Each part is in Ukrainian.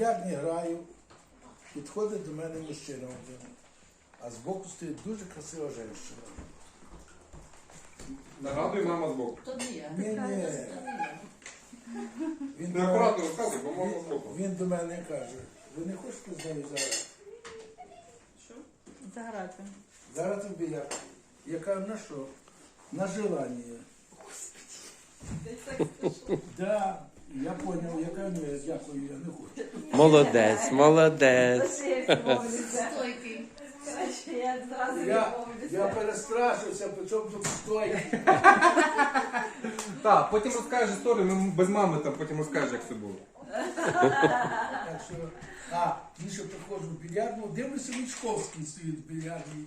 більярдні граю, підходить до мене мужчина один, а збоку стоїть дуже красива жінка. Нагадуй мама збоку. То не я. Ні, ні. Він до, мене, розказуй, бо мама збоку. він до мене каже, ви не хочете з нею зараз? Заграти. Зараз тобі я. Я кажу, на що? На желання. Да, я понял, я кажу, я дякую, я не хочу. Молодець, молодець. Стойкий. Краще я зразу Я, відмовлюся. я перестрашився, причому тут стойки. Так, потім розкажеш історію, ми без мами там потім розкажеш, як це було. Так що, а, більше приходжу в більярдну, дивлюся, Мічковський стоїть в більярдній.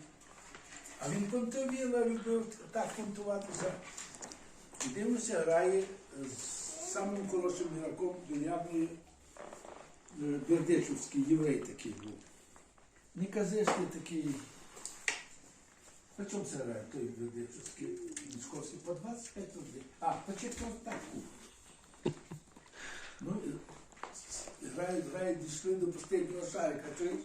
А він понтовіла, любив так понтуватися. І дивлюся, грає з самим хорошим ігроком більярдної е, Бердичівський, єврей такий був. Неказистий такий. По чому це грає той Бердичівський Мічковський? По 25 рублей. А, по четвертаку. Ну, і грають, грають, дійшли до останнього шарика. Той,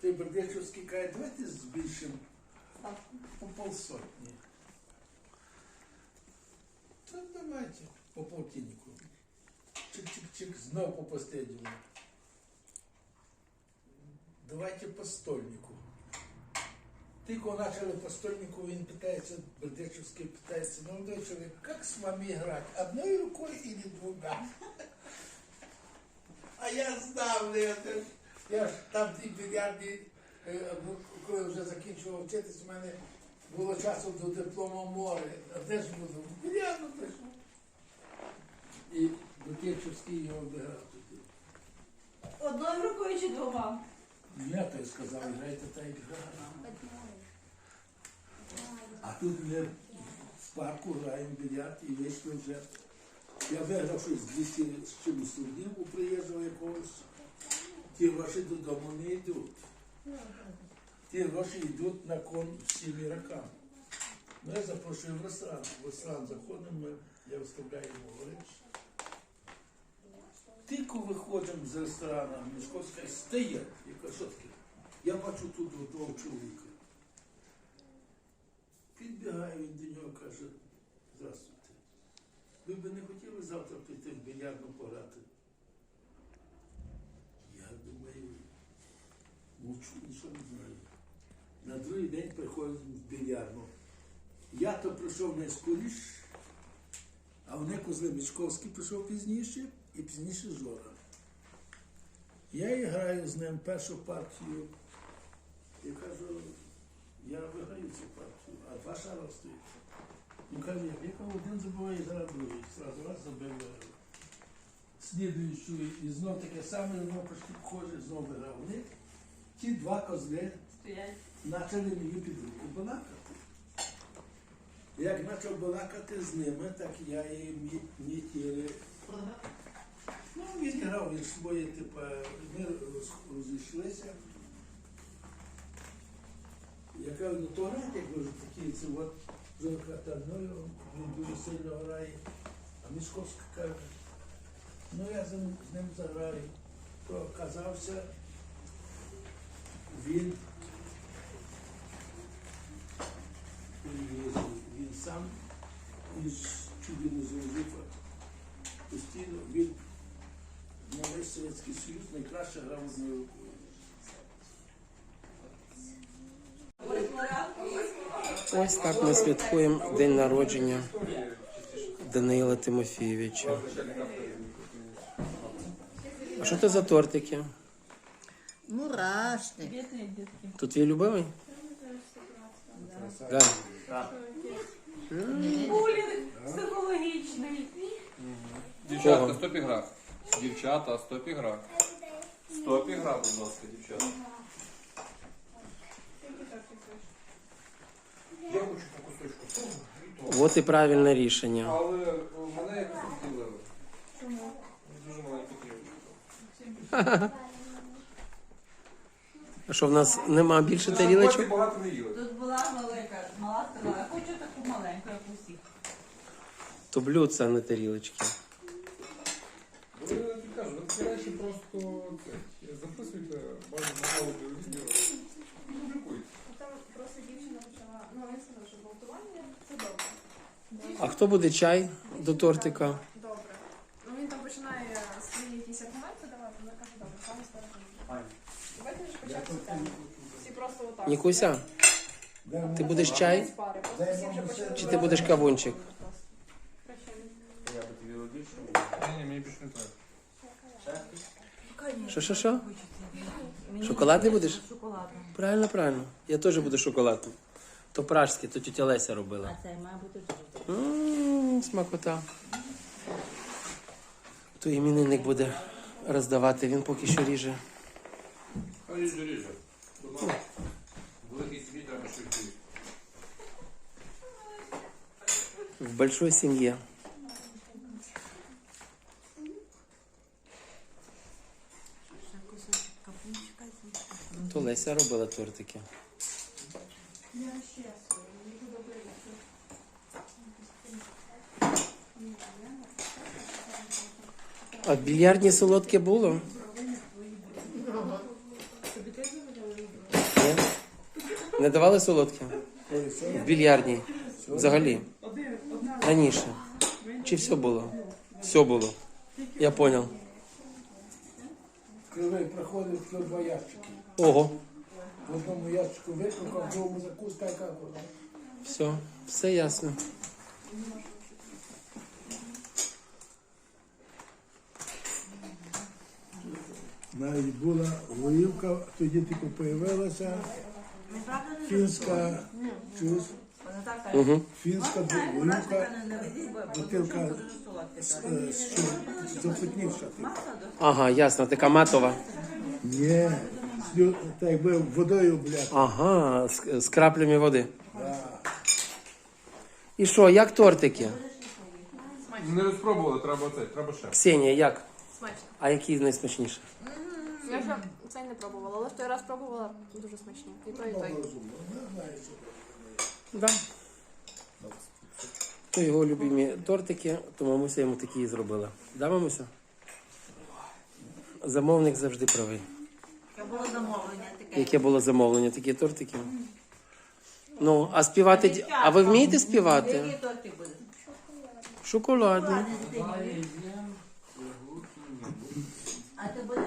той Бердичівський каже, давайте збільшимо по полсотні. Та давайте по полтиннику. Чик-чик-чик, знов по последнему. Давайте по стольнику. Тільки почали по стольнику, він питається, Бердичевський питається, ну, молодой человек, как с вами играть? Одной рукой или двумя? А я знав, ж- я ж там ті більярді, е, ну, коли вже закінчував вчитись, у мене було часу до диплому море. А де ж буду? Більярду прийшов. І Бутєчівський його обіграв тоді. Одною рукою чи двома? Я то й сказав, грайте та й. А тут ми в парку граємо більярд і вийшли вже. Я виграв щось 200 з чимось рублів у приїжджого якогось. Ті гроші додому не йдуть. Ті гроші йдуть на кон всім ігрокам. Ну, я запрошую в ресторан. В ресторан заходимо, ми, я виставляю йому гроші. Тільки виходимо з ресторану, Мішковська стає. Я кажу, що таке? Я бачу тут одного чоловіка. Підбігає він до нього, каже, здравствуйте. Ви б не хотіли завтра піти в більярдну пограти? Я думаю, мовчу, нічого не знаю. На другий день приходить в більярдну. Я то прийшов найскоріше, а вони козли Мічковський прийшов пізніше і пізніше Жора. Я і граю з ним першу партію. І кажу, я виграю цю партію, а два шара стоїть. Він каже, як я кажу, один забиває, зараз другий. Зразу раз забив виграв. Слідуючу і знов таке саме, знов почти похоже, знов виграв. Вони ті два козли почали мені під руку балакати. Як почав балакати з ними, так я їм не тіли. Ну, він грав, він своє, типу, ми розійшлися. Я кажу, ну то ви вже такі, це от жінка та ну, він дуже сильно грає. А Мішковська каже, ну я з ним, з ним заграю. То оказався він він, сам із чудо не зрозумів. Постійно він на весь Совєтський Союз найкраще грав одною рукою. Ось так ми святкуємо день народження Данила Тимофійовича. А що це за тортики? Мурашник. Тут твій любимий? Да. Булінг психологічний. Дівчатка, стоп ігра. Дівчата, стоп ігра. Стоп ігра, будь ласка, дівчата. Я хочу по кусочку. От і правильне рішення. Але е, мене якось відділили. Чому? Дуже маленьку тарілочку. А що в нас нема більше Гості тарілочок? багато не їли. Тут була маленька, мала сказала, я хочу таку маленьку, як усіх. То блюдце, а не тарілочки. Розбирайте просто це, записуйте базу на аудіо-відео. Публікуйте. Там просто дівчина почала, ну він сказав, що гвалтування це добре. А хто буде чай до тортика? Добре. Ну він там починає свої якісь аргументи давати, вона каже, добре, саме скажемо. Давайте вже почати тему. Всі просто отак. Нікуся, ти будеш чай? Без пари, просто всі вже почали Чи ти будеш кавунчик? Прощай. Я би тобі родив, що Ні, ні, мені більше не треба. Що, що, що? Шоколадний будеш? Шоколадний. Правильно, правильно. Я теж буду шоколадним. То пражське, то тетя Леся робила. А це має бути дуже. Смакота. То іменинник буде роздавати, він поки що ріже. Хай ріже, ріже. Великий світ швидкий. В большой сім'ї. То Леся робила тортики. А в більярдні солодке було? Ні? Не давали солодке? В більярдній. Взагалі. Раніше. Чи все було? Все було. Я понял. Кривий приходив в два ящики. Ого. В одному ящику викликав, в другому закуска і каку. Все, все ясно. Навіть була горілка, тоді тільки появилася фінська. Угу. фінська ведіть, бо бутилка Ага, ясно, така матова. Ні, слю- так якби водою, блядь. Ага, з, з краплями води. І що, як тортики? Не розпробували, треба це, треба ще. Ксенія, як? Смачно. А які найсмачніше? Я вже цей не пробувала, але в той раз пробувала дуже смачні. І той, і той. Да. То його любимі тортики, то мамуся йому такі і зробила. Да, мамуся? Замовник завжди правий. Яке було замовлення? Таке. Яке було замовлення, такі тортики. Ну, а співати. А ви вмієте співати? Які? Шоколадні. Шоколадні. А ти будеш